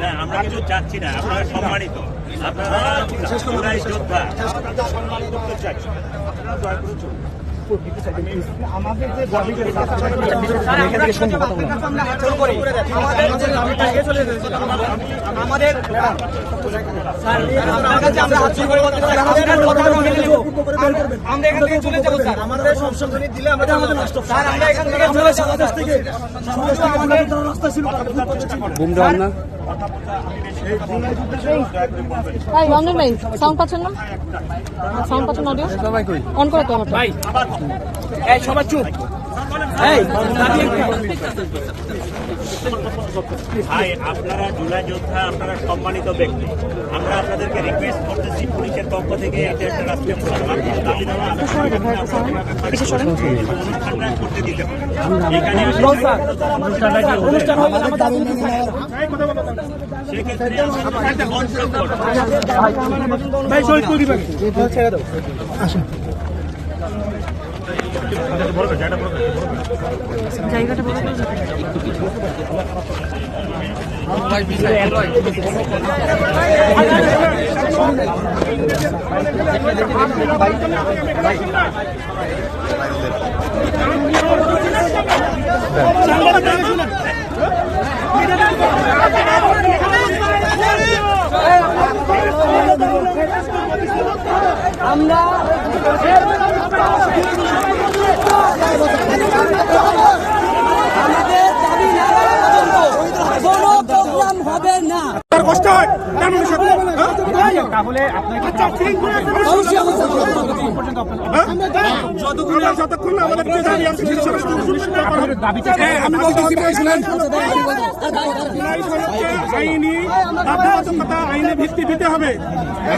না আমরা কিছু চাচ্ছি না আপনারা সম্মানিত। আপনারা যোদ্ধা। আমাদের আমরা এখান থেকে চলে যাব স্যার। আমাদের সব সংশোধনী দিলে আমাদের আমাদের নষ্ট স্যার আমরা এখান থেকে চলে যাব। দেশ থেকে আমাদের রাস্তা ছিল ভাই রমজান ভাই সাউন্ড পাচ্ছেন না? সাউন্ড পাচ্ছেন অডিও অন করে তো আমার ভাই এই সবাই চুপ। আপনারা জুলাই যোদ্ধা আপনারা সম্মানিত ব্যক্তি। আমরা আপনাদেরকে রিকোয়েস্ট পক্ষ থেকে এটা একটা রাষ্ট্রীয় দাবি দেওয়া অনুষ্ঠানটা করতে দিতে হবে। এখানে অনুষ্ঠান হয়ে গেলে আমাদের আন্দোলন সেক্ষেত্রে আমরা একটা কনফারেন্স করব ভাই শহীদ করে দিবেন ছেড়ে দাও জায়গাটা বলে কোনো প্রোগ্রাম হবে না কষ্ট হয় তার মানে সত্যি তাহলে যতক্ষণ যতক্ষণ না আমাদের যে দাবি আছে সেটা সুনিশ্চিত করা হবে। হ্যাঁ, আমি বলতেছি বলছিলেন জুলাই সনদকে আইনি ভিত্তি দিতে হবে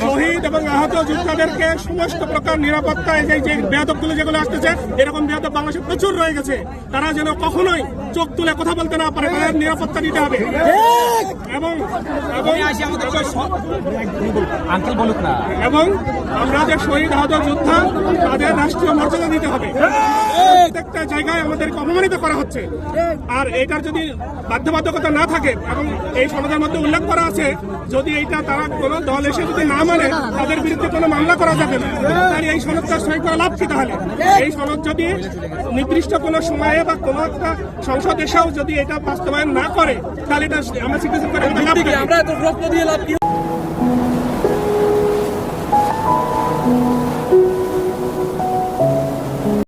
শহীদ এবং আহত যোদ্ধাদেরকে সমস্ত প্রকার নিরাপত্তা এই যে বেয়াদবগুলো যেগুলো আসতেছে এরকম বেয়াদব বাংলাদেশে প্রচুর রয়ে গেছে তারা যেন কখনোই চোখ তুলে কথা বলতে না পারে তাদের নিরাপত্তা দিতে হবে। এবং এবং আঙ্কেল বলুক না। এবং আমরা যে শহীদ আহত যোদ্ধা তাদের রাষ্ট্রীয় মর্যাদা দিতে হবে। প্রত্যেকটা জায়গায় আমাদেরকে অপমানিত করা হচ্ছে। আর এটার যদি বাধ্যবাধকতা না থাকে এবং এই সনদের মধ্যে উল্লেখ করা আছে যদি এইটা তারা কোনো দল এসে যদি না মানে তাদের বিরুদ্ধে কোনো মামলা করা যাবে না তাহলে এই সনদটা সই করে লাভ কি তাহলে? এই সনদ যদি নির্দিষ্ট কোনো সময়ে বা কোনো একটা সংসদ এসেও যদি এটা বাস্তবায়ন না করে, তাহলে এটা আমরা সিটিজেন করে আমরা তো রক্ত দিয়ে লাভ কি?